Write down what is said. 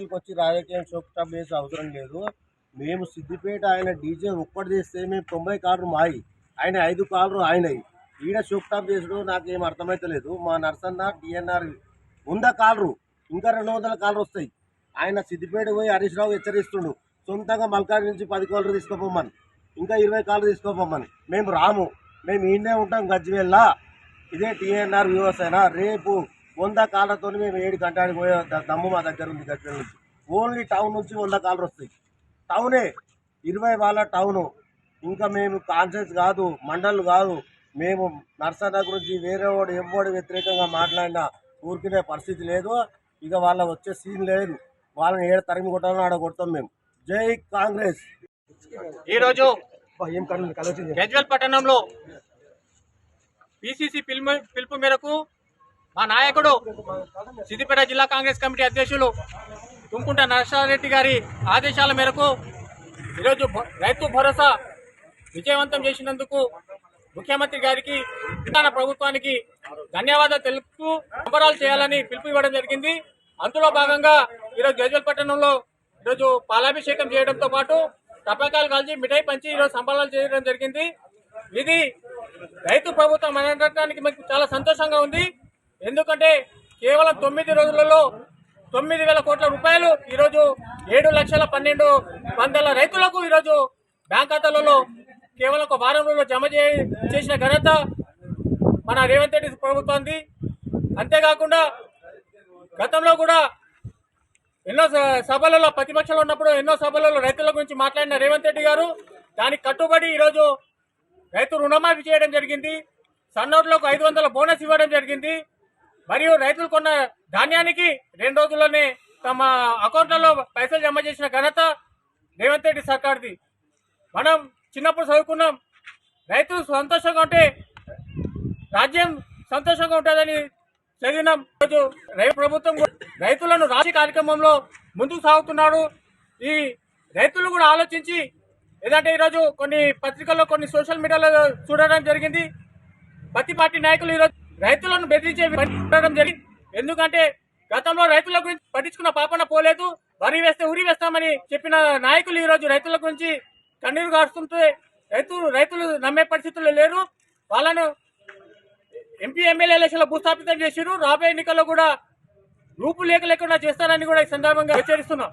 పార్టీకి వచ్చి రాజకీయం షోక్టాప్ వేసి అవసరం లేదు. మేము సిద్దిపేట ఆయన డీజే ఒక్కటి చేస్తే మేము తొంభై కార్లు మాయి. ఆయన ఐదు కార్లు ఆయనవి ఈడ షోక్టాప్ చేసుడు నాకేం అర్థమైతలేదు. మా నర్సన్న టీఎన్ఆర్ వంద కార్లు ఇంకా రెండు వందల కార్లు వస్తాయి. ఆయన సిద్దిపేట పోయి హరీష్ రావు హెచ్చరిస్తుండు సొంతంగా మల్కాడి నుంచి పది కార్లు తీసుకోపోమని ఇంకా ఇరవై కార్లు తీసుకోపోమని. మేము రాము మేము ఈయనే ఉంటాం గజ్వేల్లా. ఇదే టీఎన్ఆర్ వ్యూవర్స్ అయినా రేపు వంద కాళ్ళతో మేము ఏడు గంటలకు పోయే దమ్ము మా దగ్గర ఉంది గజ్వేల్ నుంచి. ఓన్లీ టౌన్ నుంచి వంద కాళ్ళు వస్తాయి. టౌనే ఇరవై వాళ్ళ టౌను. ఇంకా మేము కాన్షియస్ కాదు మండలు కాదు. మేము నర్సన్న గురించి వేరే వాడు ఎవడు వ్యతిరేకంగా మాట్లాడినా ఊరికినే పరిస్థితి లేదు. ఇక వాళ్ళ వచ్చే సీన్ లేదు. వాళ్ళని ఏడు తరిమి కొట్టాలని ఆడ కొడతాం మేము. జై కాంగ్రెస్. ఈరోజు గజ్వల్ పట్టణంలో పిసిసి పిలుపు పిలుపు మేరకు మా నాయకుడు సిద్దిపేట జిల్లా కాంగ్రెస్ కమిటీ అధ్యక్షులు తుమ్కుంట నరసారెడ్డి గారి ఆదేశాల మేరకు ఈరోజు రైతు భరోసా విజయవంతం చేసినందుకు ముఖ్యమంత్రి గారికి తెలంగాణ ప్రభుత్వానికి ధన్యవాదాలు తెలుపుతూ సంబరాలు చేయాలని పిలుపు ఇవ్వడం జరిగింది. అందులో భాగంగా ఈరోజు గజ్వల్ పట్టణంలో ఈరోజు పాలాభిషేకం చేయడంతో పాటు టపాకాయలు కాల్చి మిఠాయి పంచి ఈరోజు సంబరాలు చేయడం జరిగింది. ఇది రైతు ప్రభుత్వం అనడానికి మాకు చాలా సంతోషంగా ఉంది. ఎందుకంటే కేవలం తొమ్మిది రోజులలో తొమ్మిది వేల కోట్ల రూపాయలు ఈరోజు ఏడు లక్షల పన్నెండు వందల రైతులకు ఈరోజు బ్యాంక్ ఖాతాలలో కేవలం ఒక వారం రోజుల్లో జమ చేసిన ఘనత మన రేవంత్ రెడ్డి ప్రభుత్వంది అంతేకాకుండా గతంలో కూడా ఎన్నో స- సభలలో ప్రతిపక్షంలో ఉన్నప్పుడు ఎన్నో సభలలో రైతుల గురించి మాట్లాడిన రేవంత్ రెడ్డి గారు దానికి కట్టుబడి ఈరోజు రైతు రుణమాఫీ చేయడం జరిగింది. సన్నోట్లకు ఐదు వందల బోనస్ ఇవ్వడం జరిగింది. మరియు రైతులు కొన్న ధాన్యానికి రెండు రోజుల్లోనే తమ అకౌంట్లలో పైసలు జమ చేసిన ఘనత రేవంత్ రెడ్డి సర్కార్ది. మనం చిన్నప్పుడు చదువుకున్నాం. రైతులు సంతోషంగా ఉంటే రాజ్యం సంతోషంగా ఉంటుందని చదివినాం. రోజు రైతు ప్రభుత్వం రైతులను రాజీ కార్యక్రమంలో ముందుకు సాగుతున్నాడు. ఈ రైతులు కూడా ఆలోచించి ఏదంటే ఈరోజు కొన్ని పత్రికల్లో కొన్ని సోషల్ మీడియాలో చూడడం జరిగింది. ప్రతి పార్టీ నాయకులు ఈరోజు రైతులను బెదిరించే పని జరిగింది. ఎందుకంటే గతంలో రైతుల గురించి పట్టించుకున్న పాపన పోలేదు. వరి వేస్తే ఉరి వేస్తామని చెప్పిన నాయకులు ఈరోజు రైతుల గురించి కన్నీరు కారుస్తుంటే రైతులు రైతులు నమ్మే పరిస్థితుల్లో లేరు. వాళ్ళను ఎంపీ ఎమ్మెల్యే ఎలక్షన్లో భూస్థాపితం చేసిరు రాబోయే ఎన్నికల్లో కూడా రూపు లేక లేకుండా చేస్తారని కూడా ఈ సందర్భంగా హెచ్చరిస్తున్నాం.